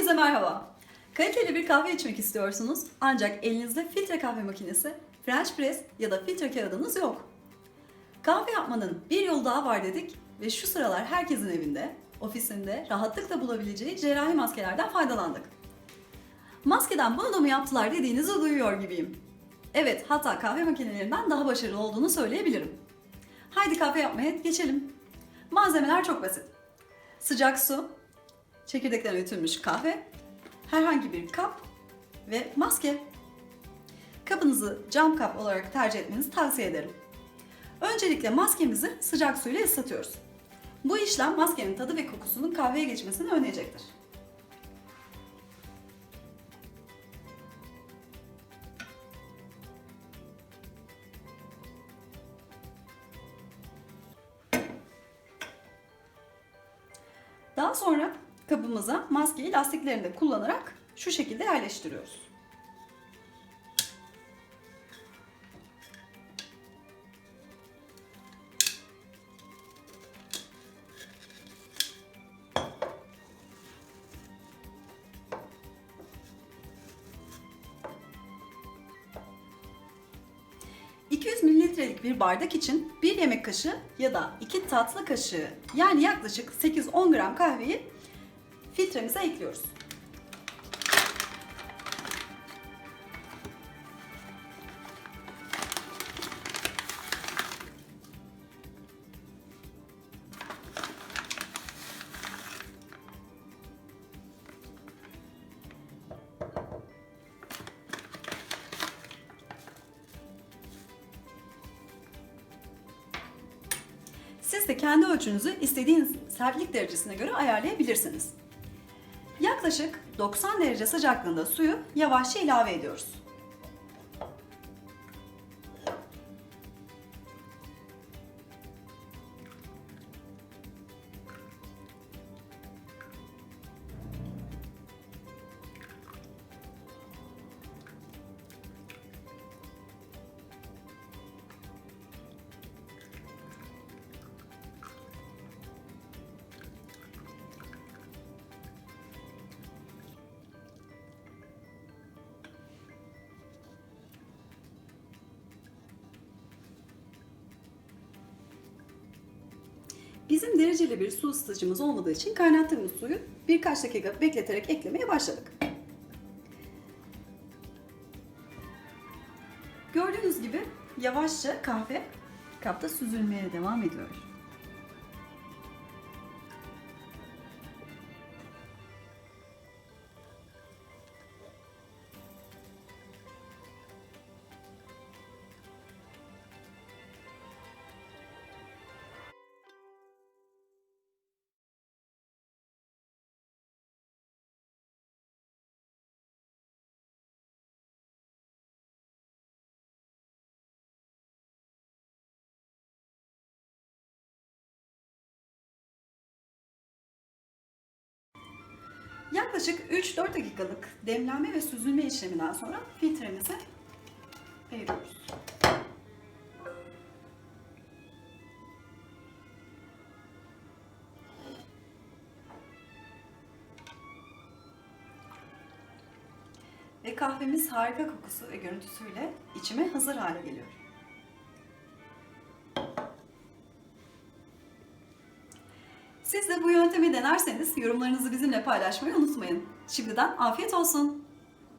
Herkese merhaba. Kaliteli bir kahve içmek istiyorsunuz ancak elinizde filtre kahve makinesi, French press ya da filtre kağıdınız yok. Kahve yapmanın bir yolu daha var dedik ve şu sıralar herkesin evinde, ofisinde rahatlıkla bulabileceği cerrahi maskelerden faydalandık. Maskeden bunu da mı yaptılar dediğinizi duyuyor gibiyim. Evet, hatta kahve makinelerinden daha başarılı olduğunu söyleyebilirim. Haydi kahve yapmaya geçelim. Malzemeler çok basit. Sıcak su, çekirdekten öğütülmüş kahve, herhangi bir kap ve maske. Kabınızı cam kap olarak tercih etmenizi tavsiye ederim. Öncelikle maskemizi sıcak suyla ıslatıyoruz. Bu işlem maskenin tadı ve kokusunun kahveye geçmesini önleyecektir. Daha sonra kabımıza maskeyi lastiklerinde kullanarak şu şekilde yerleştiriyoruz. ...200 mililitrelik bir bardak için bir yemek kaşığı ya da iki tatlı kaşığı yani yaklaşık 8-10 gram kahveyi filtremize ekliyoruz. Siz de kendi ölçünüzü istediğiniz sertlik derecesine göre ayarlayabilirsiniz. Yaklaşık 90 derece sıcaklığında suyu yavaşça ilave ediyoruz. Bizim dereceli bir su ısıtıcımız olmadığı için kaynattığımız suyu birkaç dakika bekleterek eklemeye başladık. Gördüğünüz gibi yavaşça kahve kapta süzülmeye devam ediyor. Yaklaşık 3-4 dakikalık demlenme ve süzülme işleminden sonra filtremizi ayırıyoruz. Ve kahvemiz harika kokusu ve görüntüsüyle içime hazır hale geliyor. Siz de bu yöntemi denerseniz yorumlarınızı bizimle paylaşmayı unutmayın. Şimdiden afiyet olsun.